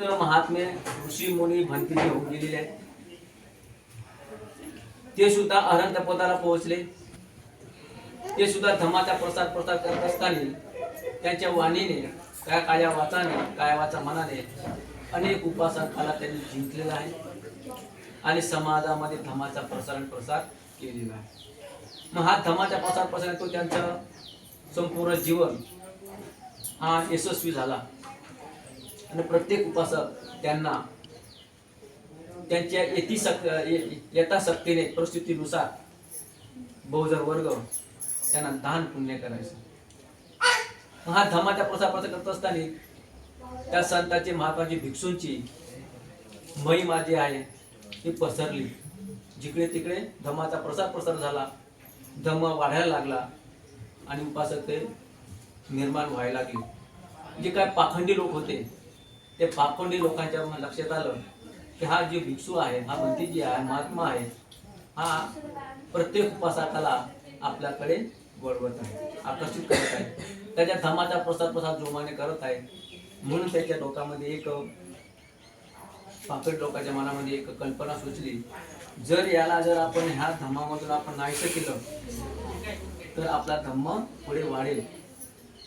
संत महात्मे ऋषी मुनी भंतीचे होऊन गेलेले आहेत. ते सुद्धा अनंत पदाला पोहोचले. ते सुद्धा धमाचा प्रसार प्रसार करत असताना त्यांच्या वाणीने काय काया वाचाने कायवाचा मनाने अनेक उपासकाला त्यांनी जिंकलेला आहे. आणि समाजामध्ये धमाचा प्रसार प्रसार केलेला आहे. मग हा धमाचा प्रसार प्रसार तो त्यांचं संपूर्ण जीवन हा यशस्वी झाला. आणि प्रत्येक उपासक त्यांना त्यांच्या येती यतिशक यथाशक्तीने परिस्थितीनुसार बहुजर वर्ग त्यांना दान पुण्य करायचं. हा धमाचा प्रसार प्रसार करत असताना त्या संतांची महात्माची भिक्षूंची महिमा जी आहे ती पसरली. जिकडे तिकडे धमाचा प्रसार प्रसार झाला धम वाढायला लागला आणि उपासक ते निर्माण व्हायला लागले. जे काय पाखंडी लोक होते ते पाखंडी लोकांच्या लक्षात आलं की हा जे भिक्षू आहे हा मंत्री जी आहे महात्मा आहे हा प्रत्येक उपासकाला आपल्याकडे वळवत आहे आकर्षित करत आहे. त्याच्या धमाचा प्रसार प्रसार जोमाने करत आहे. म्हणून त्याच्या डोक्यामध्ये एक पाकट लोकांच्या मनामध्ये एक कल्पना सुचली. जर याला जर आपण ह्या धम्मामधून आपण नाहीसं केलं तर आपला धम्म पुढे वाढेल.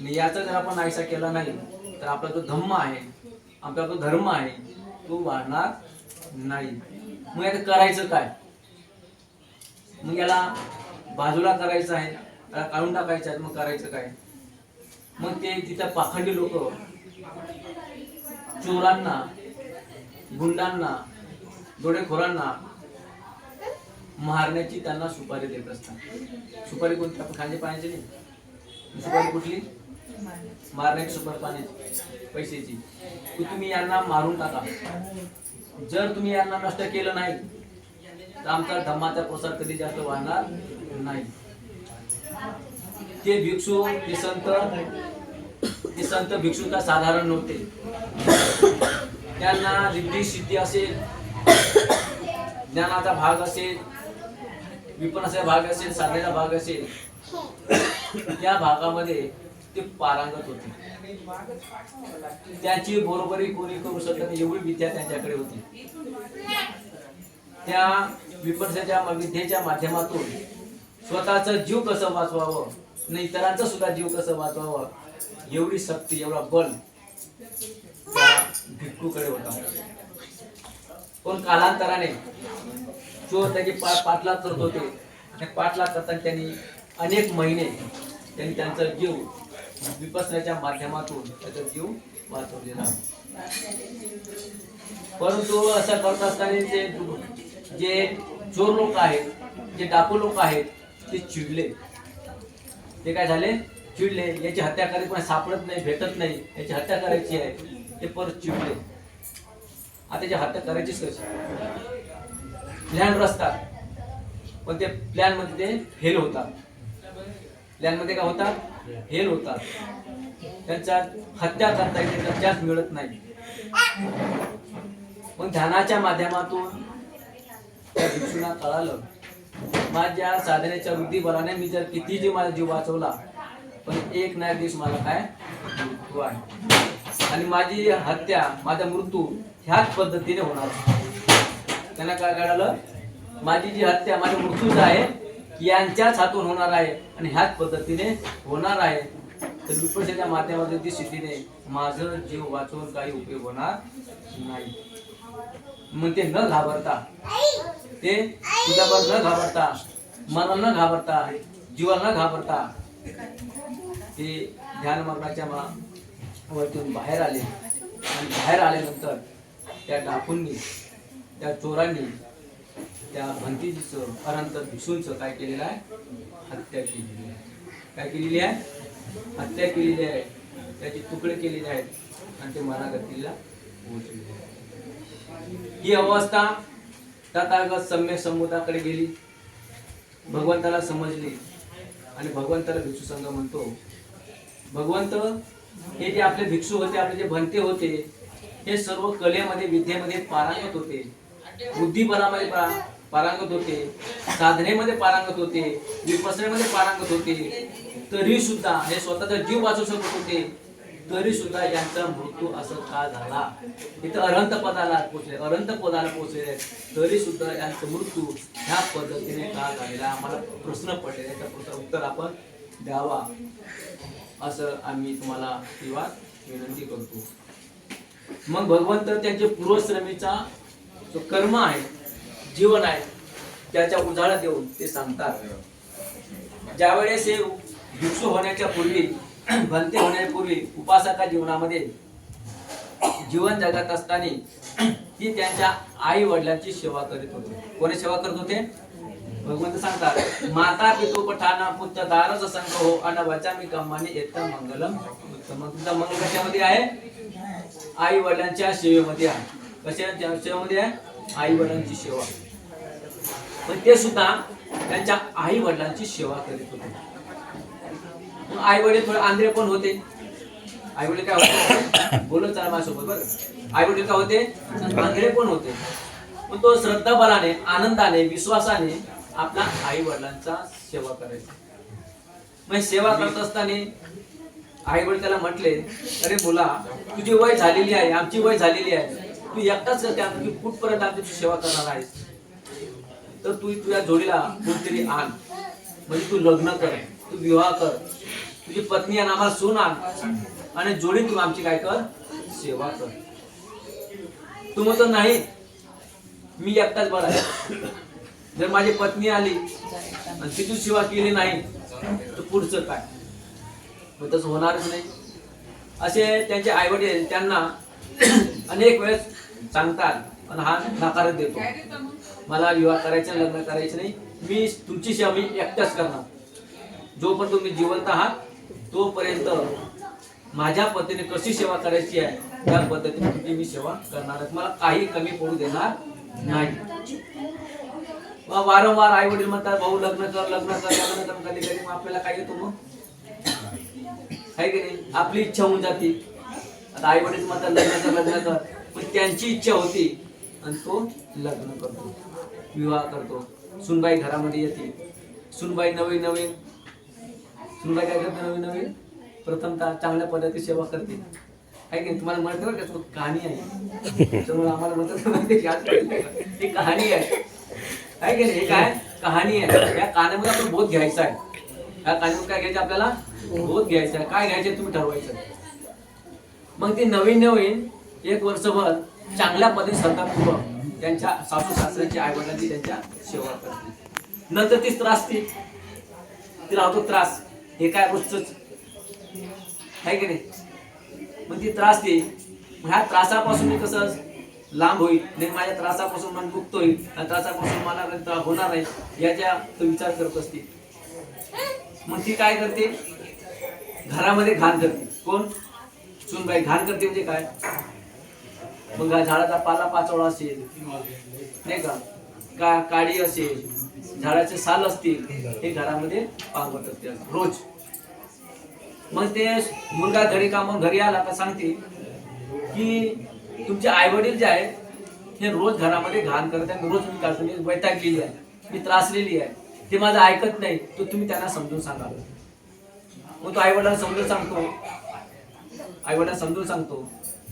आणि याचा जर आपण नाहीसा केला नाही तर आपला जो धम्म आहे आपला जो धर्म आहे तो वाढणार नाही. मग आता करायचं काय? मग याला बाजूला करायचं आहे त्याला काढून टाकायचं आहे मग करायचं काय? मग ते तिथं पाखंडी लोक चोरांना गुंडांना डोळेखोरांना मारण्याची त्यांना सुपारी देत असतात. सुपारी कोणती? आपण खांजे पाण्याची नाही? सुपारी कुठली? मारण्याची सुपारी पाण्याची पैशाची. की तुम्ही यांना मारून टाका. जर तुम्ही यांना नष्ट केलं नाही तर आमचा धम्माचा प्रसार कधी जास्त वाढणार नाही. ते भिक्षू ते संत ते संत भिक्षू का साधारण नव्हते. त्यांना रिद्धी सिद्धी असेल ज्ञानाचा भाग असेल विपणाचा भाग असेल साधनेचा भाग असेल त्या भागामध्ये ते पारंगत होते. त्याची बरोबरी कोणी करू शकत नाही एवढी विद्या त्यांच्याकडे होती. त्या विपणसाच्या विद्येच्या माध्यमातून स्वतःचा जीव कसं वाचवावं आणि इतरांचा सुद्धा जीव कसं वाचवावं एवढी शक्ती एवढा बल त्या भिक्खूकडे होता. पण कालांतराने चोर त्याची पा पाठलाग करत होते आणि पाठलाग करताना त्यांनी अनेक महिने त्यांनी त्यांचा जीव विपसनाच्या माध्यमातून त्याचा जीव वाचवलेला परंतु असं करत असताना ते जे चोर लोक आहेत जे डाकू लोक आहेत ते चिडले. ते काय झाले? चिडले. याची हत्या करायची पण सापडत नाही भेटत नाही. याची हत्या करायची आहे. ते परत चिडले. आता त्याची हत्या करायचीच कशी? प्लॅन रचतात पण ते प्लॅनमध्ये ते फेल होतात. प्लॅन काय होतात? हेल होतात. त्यांच्या हत्या करता येते त्यांना मिळत नाही. पण ध्यानाच्या माध्यमातून त्या भिक्षूंना कळालं माझ्या साधनेच्या वृद्धिबलाने मी जर किती जीव माझा जीव वाचवला पण एक ना दिवस मला काय? मृत्यू आहे आणि माझी हत्या माझा मृत्यू ह्याच पद्धतीने होणार. त्यांना काय कळालं? माझी जी हत्या माझा मृत्यूच आहे यांच्याच हातून होणार आहे आणि ह्याच पद्धतीने होणार आहे. तर विपक्षाच्या माध्यमातून ती स्थितीने माझं जीव वाचवून काही उपयोग होणार नाही. मग ते न घाबरता. ते तुझ्यावर न घाबरता मनाला न घाबरता जीवाला न घाबरता ते ध्यान मग्नाच्या मा वरतून बाहेर आले. आणि बाहेर आल्यानंतर त्या डाकूंनी त्या चोरांनी त्या भंतीजीचं अनंत भिक्षूंचं काय केलेलं आहे? हत्या केलेली आहे. काय केलेली आहे? हत्या केलेली आहे. त्याचे तुकडे केलेले आहेत आणि ते मरागतीला पोहोचलेले आहेत. ही अवस्था तथागत सम्य समुदाकडे गेली. भगवंताला समजली आणि भगवंताला भिक्षू संघ म्हणतो भगवंत हे जे आपले भिक्षू होते आपले जे भंते होते हे सर्व कलेमध्ये विद्येमध्ये पारायत होते. बुद्धिबलामध्ये पा- पारंगत होते. साधनेमध्ये पारंगत होते. विपसनेमध्ये पारंगत होते. तरी सुद्धा हे स्वतःचा जीव वाचू शकत होते. तरी सुद्धा यांचा मृत्यू असं का झाला? इथं अरंत पदाला पोचले अरंत पदाला पोचले तरी सुद्धा यांचा मृत्यू ह्या पद्धतीने का झालेला? आम्हाला प्रश्न पडले त्याच्या पुढचं उत्तर आपण द्यावा. असं आम्ही तुम्हाला किंवा विनंती करतो. मग भगवंत त्यांचे पूर्वश्रमीचा जो कर्म आहे जीवन आहे त्याच्या उजाळा देऊन ते सांगतात. ज्यावेळेस हे भिक्षू होण्याच्या पूर्वी भंते होण्यापूर्वी उपासका जीवनामध्ये जीवन जगत असताना ती त्यांच्या आई वडिलांची सेवा करीत होते. कोणी सेवा करत होते? भगवंत सांगतात माता पितो पठाना पुत्र दारच संघ हो अन वचामी कम्माने येत मंगलम तुमचा मंगल कशामध्ये आहे? आई वडिलांच्या सेवेमध्ये आहे. कशा सेवेमध्ये आहे? आई वडिलांची सेवा. पण ते सुद्धा त्यांच्या आई वडिलांची सेवा करीत होते. आई वडील थोडे आंध्रे पण होते. आई वडील काय होते? बोलत चाल माझ्यासोबत बरं. आई वडील काय होते? आंध्रे पण होते. पण तो श्रद्धा बलाने आनंदाने विश्वासाने आपला आई वडिलांचा सेवा करायचा. मग सेवा करत असताना आई वडील त्याला म्हटले अरे मुला तुझी वय झालेली आहे आमची वय झालेली आहे. तू एकटाच करते आता तू कुठपर्यंत आमची तू सेवा करणार आहेस? तर तू तुझ्या जोडीला कोणतरी आण. म्हणजे तू लग्न कर तू विवाह कर. तुझी पत्नी आणि आम्हाला सून आण. आणि जोडी तू आमची काय कर? सेवा कर. तू म्हणतो नाही मी एकटाच बरा आहे. जर माझी पत्नी आली आणि तिथून सेवा केली नाही तर पुढचं काय? मग तसं होणारच नाही. असे त्यांचे आईवडील त्यांना अनेक वेळेस सांगतात पण हा नकारच देतो. मला विवाह करायचा लग्न करायचं नाही. मी तुमची सेवा मी एकटाच करणार. जोपर्यंत तुम्ही जिवंत आहात तोपर्यंत माझ्या पद्धतीने कशी सेवा करायची आहे त्या पद्धतीने तुमची मी सेवा करणार मला काही कमी पडू देणार नाही. मग वारंवार आई वडील म्हणतात भाऊ लग्न कर लग्न कर लग्न कर. कधी कधी मग आपल्याला काय येतो मग? आहे की नाही? आपली इच्छा होऊन जाते. आता आई वडील म्हणतात लग्न कर लग्न कर पण त्यांची इच्छा होती. आणि तो लग्न करतो. विवाह करतो. सुनबाई घरामध्ये येते. सुनबाई नवीन नवीन. सुनबाई काय करते? नवीन नवीन. प्रथमतः चांगल्या पद्धतीने सेवा करते. काय की तुम्हाला म्हणत बरं का? कहाणी आहे. त्यामुळे आम्हाला म्हणतात ही कहाणी आहे. काय की हे काय? कहाणी आहे. या कहाणीमध्ये आपण बोध घ्यायचा आहे. या कहाणीमध्ये काय घ्यायचं आपल्याला? बोध घ्यायचा आहे. काय घ्यायचं? तुम्ही ठरवायचं. मग ती नवीन नवीन एक वर्षभर चांगल्या पद्धतीने श्रद्धापूर्वक त्यांच्या सासू सासऱ्यांची आई वडिलांची त्यांच्या सेवा करते नंतर ती त्रासते तिला होतो त्रास. हे काय रोजच आहे की नाही? मग ती त्रास ती. मग ह्या त्रासापासून मी कसं लांब होईल? नाही माझ्या त्रासापासून मन मुक्त होईल. आणि त्रासापासून मला त्रास होणार नाही याच्या तो विचार करत असते मग ती काय करते? घरामध्ये घाण करते. कोण? सुनबाई घाण करते म्हणजे काय? मग झाडाचा पाला पाचोळा असेल नाही का? का काडी असेल झाडाचे साल असतील हे घरामध्ये पांगवत असते रोज. मग ते मुलगा घरी कामून घरी आला का सांगते की तुमचे आई वडील जे आहेत हे रोज घरामध्ये घाण करत आहेत रोज मी काढतो मी वैतागलेली आहे मी त्रासलेली आहे. ते माझं ऐकत नाही तो तुम्ही त्यांना समजून सांगा. मग तो आई वडिलांना समजून सांगतो आई समजून सांगतो.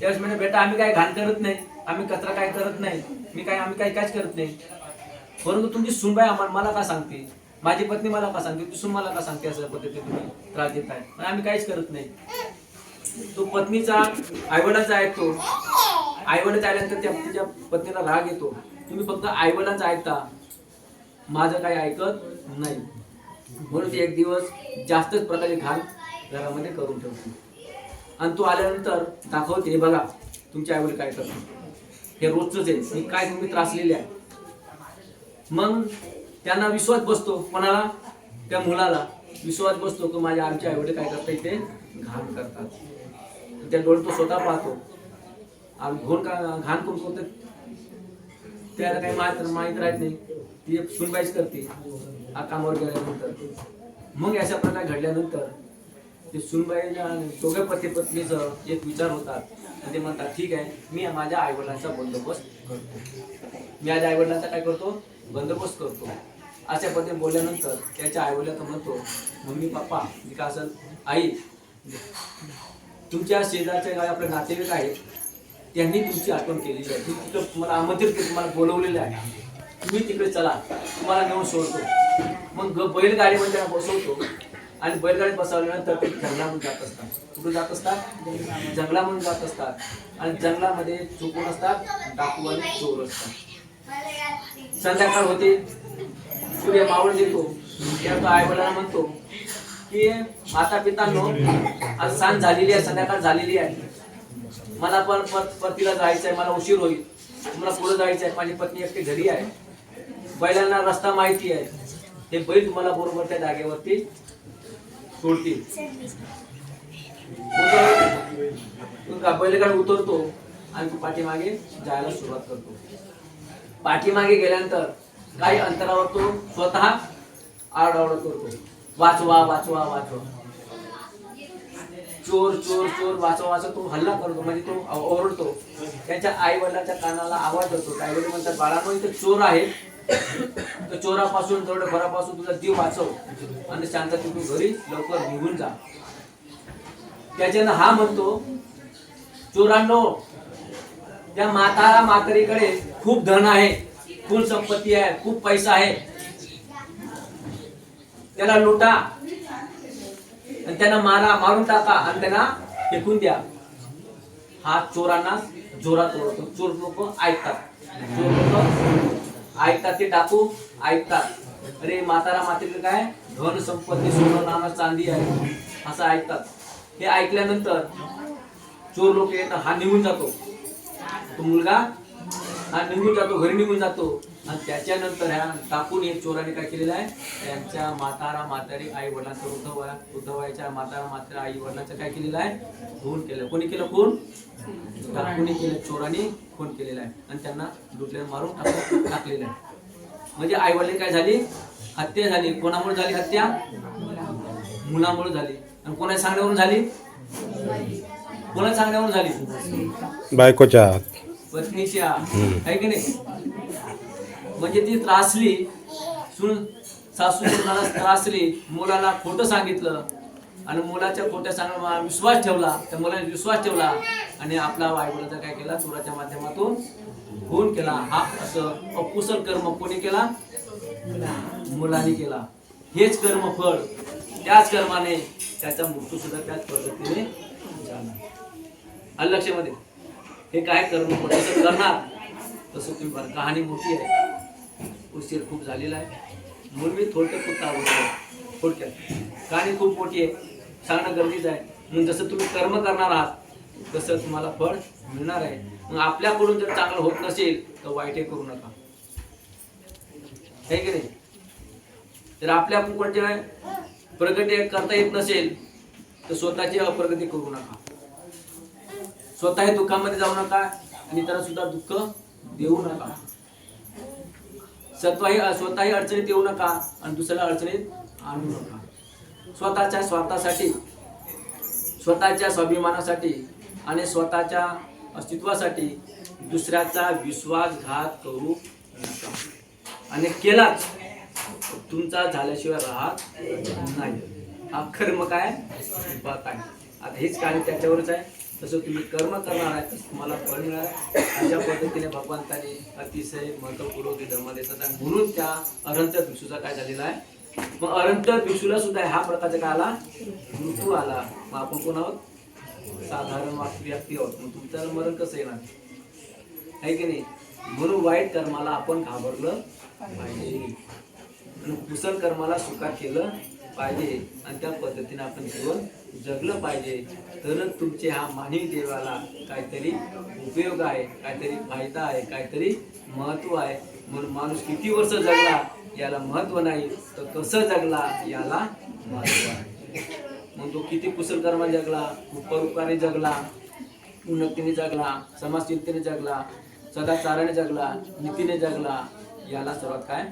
त्यावेळेस म्हणजे बेटा आम्ही काय घाण करत नाही. आम्ही कचरा काय करत नाही. मी काय आम्ही काय काहीच करत नाही. परंतु तुमची सुनबाई आम्हाला मला का सांगते? माझी पत्नी मला का सांगते? तुसून मला का सांगते असं पद्धती तुम्ही त्रास देत आहे पण आम्ही काहीच करत नाही. तो पत्नीचा आईवडाचा ऐकतो. आईवडिलांचा आल्यानंतर त्या तिच्या पत्नीला राग येतो. तुम्ही फक्त आईवडिलांचा ऐकता. माझं काही ऐकत नाही. म्हणून ती एक दिवस जास्तच प्रकारचे घाण घरामध्ये करून ठेवतो. आणि तू आल्यानंतर दाखवते "हे बघा तुमच्या आईवडील काय करतो हे रोजच आहे. मी काय तुम्ही त्रासलेले आहे. मग त्यांना विश्वास बसतो कोणाला? त्या मुलाला. विश्वास बसतो की माझ्या आमच्या आईवडील काय करतात ते घाण करतात. त्या डोळे तो स्वतः पाहतो. आणि घोण का घाण कोण करते त्याला काही माहीत माहीत राहत नाही. ती सुनबाईच करते. आ कामावर गेल्यानंतर. मग अशा प्रकार घडल्यानंतर ते सुनबाईला दोघे पती पत्नीचं एक विचार होतात आणि ते म्हणतात ठीक आहे मी माझ्या आईवडिलांचा बंदोबस्त करतो. मी माझ्या आईवडिलांचा काय करतो? बंदोबस्त करतो. अशा पद्धतीने बोलल्यानंतर त्याच्या आईवडिलांना म्हणतो मम्मी पप्पा मी का असेल आई तुमच्या शेजारच्या गावी आपले नातेवाईक आहेत त्यांनी तुमची आठवण केलेली आहे. तुम्ही तिकडं तुम्हाला आमंत्रित तुम्हाला बोलवलेलं आहे. तुम्ही तिकडे चला तुम्हाला नेऊन सोडतो. मग ग- बैलगाडीमध्ये त्यांना बसवतो. आणि बैलगाडीत बसवल्यानंतर ते जंगलामधून जात असतात. कुठून जात असतात? जंगलामधून जात असतात. आणि जंगलामध्ये चुकून असतात डाकू आणि चोर असतात. संध्याकाळ होते सूर्य मावळ देतो. त्या आई वडिलांना म्हणतो की माता पितांनो आज सांज झालेली आहे संध्याकाळ झालेली आहे. मला पण पर- परतीला जायचं आहे मला उशीर होईल. मला पुढे जायचं आहे माझी पत्नी एकटी घरी आहे. बैलांना रस्ता माहिती आहे. ते बैल तुम्हाला बरोबर त्या जागेवरती सोडतील. पहिले बैलगाडी उतरतो आणि तू पाठीमागे जायला सुरुवात करतो. पाठीमागे गेल्यानंतर काही अंतरावर तो स्वतः आरडाओरड करतो. वाचवा वाचवा वाचवा. चोर चोर चोर वाचवा वाचवा तो हल्ला करतो. म्हणजे तो ओरडतो. त्याच्या आई वडिलाच्या कानाला आवाज होतो आई वडील म्हणतात बाळांनो इथे चोर आहे. तर चोरापासून थोड्या घरापासून तुझा जीव वाचव आणि शांत तू घरी लवकर निघून जा. त्याच्यानं हा म्हणतो चोरांनो त्या म्हातारा मातारीकडे खूप धन आहे खूप संपत्ती आहे खूप पैसा आहे. त्याला लुटा आणि त्यांना मारा मारून टाका आणि त्यांना फेकून द्या. हा चोरांना जोरात ओळखतो चोर लोक ऐकतात. चोर लोक ऐकतात ते टाकू ऐकतात. अरे म्हातारा म्हातारीकडे काय? धन संपत्ती सोनं नाणं चांदी आहे. असं ऐकतात. हे ऐकल्यानंतर चोर लोक येतात हा निघून जातो. तो मुलगा हा निघून जातो घरी निघून जातो. आणि त्याच्यानंतर ह्या टाकून एक चोराने काय केलेलं आहे? त्यांच्या म्हातारा म्हातारी आई वडिलांचं वृद्ध वया वृद्ध वयाच्या म्हातारा म्हातारा आई वडिलांचं काय केलेलं आहे? खून केलं. कोणी केलं खून? टाकून केलं चोराने खून केलेला आहे. आणि त्यांना लुटले मारून टाकून टाकलेलं आहे. म्हणजे आई वडील काय झाली? हत्या झाली. कोणामुळे झाली हत्या? मुलामुळे झाली. आणि कोणा सांगण्यावरून झाली? कोणा सांगण्यावरून झाली? बायकोच्या पत्नीच्या. आहे की नाही? म्हणजे ती त्रासली. सुन सासू सुनाला त्रासली. मुलाला खोटं सांगितलं. आणि मुलाच्या खोट्या सांगण्यावर विश्वास ठेवला. त्या मुलाने विश्वास ठेवला. आणि आपला आईवडिलाचा काय केला? चोराच्या माध्यमातून खून केला. हा असं अकुशल कर्म कोणी केला? मुलाने केला. हेच कर्म फळ त्याच कर्माने त्याचा मृत्यू सुद्धा त्याच पद्धतीने झाला. आलं लक्षामध्ये हे काय कर्म करणार तसं तुम्ही कहाणी मोठी आहे. उशीर खूप झालेला आहे. म्हणून मी थोडक्यात फक्त आवडतो थोडक्यात. कहाणी खूप मोठी आहे. सांगणं गरजेचं आहे. म्हणून जसं तुम्ही कर्म करणार आहात तसं तुम्हाला फळ मिळणार आहे. मग आपल्याकडून जर चांगलं होत नसेल तर वाईटही करू नका. आहे की नाही? जर आपल्या कोणत्या प्रगती करता येत नसेल तर स्वतःची अप्रगती करू नका. स्वतः दुःखामध्ये जाऊ नका आणि त्याला सुद्धा दुःख देऊ नका. स्वतःही स्वतःही अडचणीत येऊ नका आणि दुसऱ्याला अडचणीत आणू नका. स्वतःच्या स्वार्थासाठी स्वतःच्या स्वाभिमानासाठी आणि स्वतःच्या अस्तित्वासाठी दुसऱ्याचा विश्वासघात करू नका. आणि केलाच तुमचा झाल्याशिवाय राहत नाही. हा कर्म काय? आहे आता हेच कार्य त्याच्यावरच आहे. तसं तुम्ही कर्म करणार आहे तुम्हाला फळ मिळणार अशा पद्धतीने भगवंताने अतिशय महत्वपूर्वक धर्म देतात आहे म्हणून त्या अनंत भिक्षूचा काय झालेला आहे? मग अनंत भिक्षूला सुद्धा ह्या प्रकारचा काय आला? मृत्यू आला. मग आपण कोण आहोत साधारण व्यक्ती आहोत. मग तुमचं मरण कसं येणार? आहे की नाही? म्हणून वाईट कर्माला आपण घाबरलं पाहिजे. आणि कुशल कर्माला स्वीकार केलं पाहिजे आणि त्या पद्धतीने आपण जीवन जगलं पाहिजे. तरच तुमचे हा मानवी देवाला काहीतरी उपयोग आहे काहीतरी फायदा आहे काहीतरी महत्त्व आहे. म्हणून माणूस किती वर्ष जगला याला महत्त्व नाही तर कसं जगला याला महत्त्व आहे. मग तो किती कुशल कर्म जगला उपरुपकाने जगला उन्नतीने जगला समाजचिंतेने जगला सदाचाराने जगला नीतीने जगला याला सर्वात काय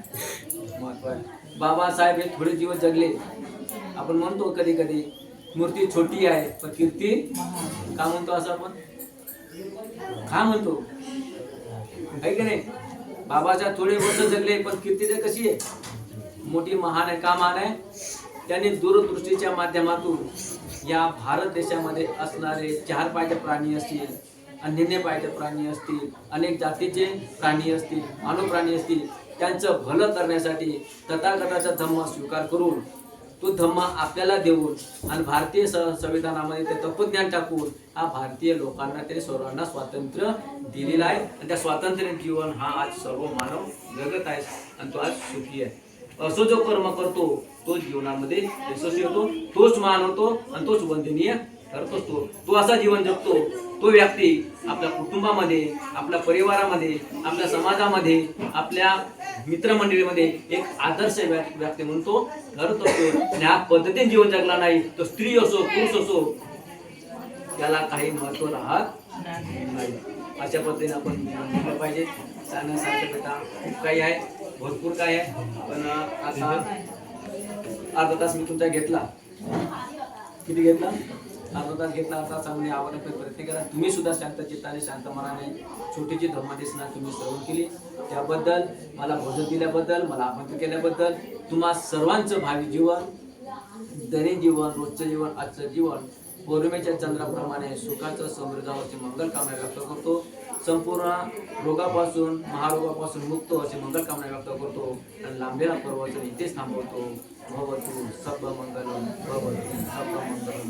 महत्त्व आहे? बाबासाहेब हे थोडे दिवस जगले. आपण म्हणतो कधी कधी मूर्ती छोटी आहे पण कीर्ती का म्हणतो असं आपण? का म्हणतो? आहे की नाही? बाबाच्या थोडे वर्ष जगले पण कीर्ती तर कशी आहे? मोठी महान आहे. का महान आहे? त्यांनी दूरदृष्टीच्या माध्यमातून या भारत देशामध्ये असणारे चार पायचे प्राणी असतील अन्य पायचे प्राणी असतील अनेक जातीचे प्राणी असतील मानव प्राणी असतील त्यांचं भलं करण्यासाठी तथागताचा धम्म स्वीकार करून तो धम्म आपल्याला देऊन आणि भारतीय स- संविधानामध्ये ते तत्वज्ञान टाकून हा भारतीय लोकांना ते सर्वांना स्वातंत्र्य दिलेलं आहे. आणि त्या स्वातंत्र्य जीवन हा आज सर्व मानव जगत आहे आणि तो आज सुखी आहे. असं जो कर्म करतो तो जीवनामध्ये यशस्वी होतो तोच मान होतो आणि तोच वंदनीय ठरत असतो. तो असा जीवन जगतो तो व्यक्ती आपल्या कुटुंबामध्ये आपल्या परिवारामध्ये आपल्या समाजामध्ये आपल्या मित्रमंडळीमध्ये एक आदर्श व्यक्ती म्हणून तो ठरत असतो आणि ह्या पद्धतीने जीवन जगला नाही तो स्त्री असो पुरुष असो त्याला काही महत्त्व राहत नाही. अशा पद्धतीने आपण जीवन पाहिजे. सांगण्यासारखं बेटा खूप काही आहे भरपूर काही आहे. पण आता अर्धा तास मी तुमचा घेतला. किती घेतला? अनुदान घेतला आता चांगली आवडण्याचा प्रयत्न करा तुम्ही सुद्धा शांत चित्ताने शांत मनाने छोटीची धर्मादेशना तुम्ही श्रवण केली. त्याबद्दल मला भोजन दिल्याबद्दल मला आमंत्रित केल्याबद्दल तुम्हा सर्वांचं भावी जीवन दैनिक जीवन रोजचं जीवन आजचं जीवन पौर्णिमेच्या चंद्राप्रमाणे सुखाचं समृद्धावरचे मंगल कामना व्यक्त करतो. संपूर्ण रोगापासून महारोगापासून मुक्त अशी मंगल कामना व्यक्त करतो. आणि लांबेला पर्वचन इथेच थांबवतो. भवतु सर्वमङ्गलं भवतु सर्वमङ्गलं